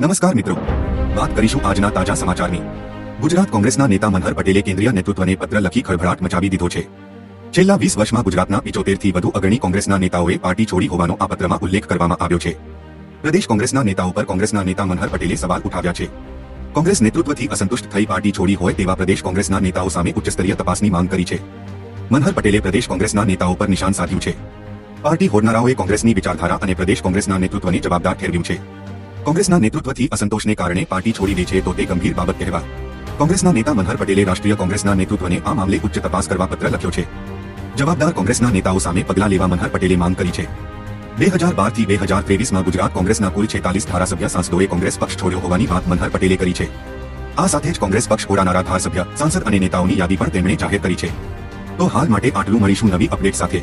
નમસ્કાર મિત્રો. વાત કરીશું આજના તાજા સમાચારની. ગુજરાત કોંગ્રેસના નેતા મનહર પટેલે કેન્દ્રીય નેતૃત્વને પત્ર લખી ખળભળાટ મચાવી દીધો છે. છેલ્લા વીસ વર્ષમાં ગુજરાતના પિચોતેરથી વધુ અગ્રણી કોંગ્રેસના નેતાઓએ પાર્ટી છોડી હોવાનો આ પત્રમાં ઉલ્લેખ કરવામાં આવ્યો છે. પ્રદેશ કોંગ્રેસના નેતાઓ પર કોંગ્રેસના નેતા મનહર પટેલે સવાલ ઉઠાવ્યા છે. કોંગ્રેસ નેતૃત્વથી અસંતુષ્ટ થઈ પાર્ટી છોડી હોય તેવા પ્રદેશ કોંગ્રેસના નેતાઓ સામે ઉચ્ચસ્તરીય તપાસની માંગ કરી છે. મનહર પટેલે પ્રદેશ કોંગ્રેસના નેતાઓ પર નિશાન સાધ્યું છે. પાર્ટી હોડનારાઓએ કોંગ્રેસની વિચારધારા અને પ્રદેશ કોંગ્રેસના નેતૃત્વને જવાબદાર ઠેરવ્યું છે. કોંગ્રેસના નેતૃત્વથી અસંતોષને કારણે પાર્ટી છોડી દે છે તો તે ગંભીર બાબત કહેવા. કોંગ્રેસના નેતા મનહર પટેલે રાષ્ટ્રીય કોંગ્રેસના નેતૃત્વને આ મામલે ઉચ્ચ તપાસ કરવા પત્ર લખ્યો છે. જવાબદાર કોંગ્રેસના નેતાઓ સામે પગલાં લેવા મનહર પટેલે માંગ કરી છે. બે હજાર બારથી બે હજાર ત્રેવીસમાં ગુજરાત કોંગ્રેસના કુલ છેતાલીસ ધારાસભ્ય સાંસદોએ કોંગ્રેસ પક્ષ છોડ્યો હોવાની વાત મનહર પટેલે કરી છે. આ સાથે જ કોંગ્રેસ પક્ષ છોડાનારા ધારાસભ્ય, સાંસદ અને નેતાઓની યાદી પણ તેમણે જાહેર કરી છે. તો હાલ માટે આટલું મળીશું નવી અપડેટ સાથે.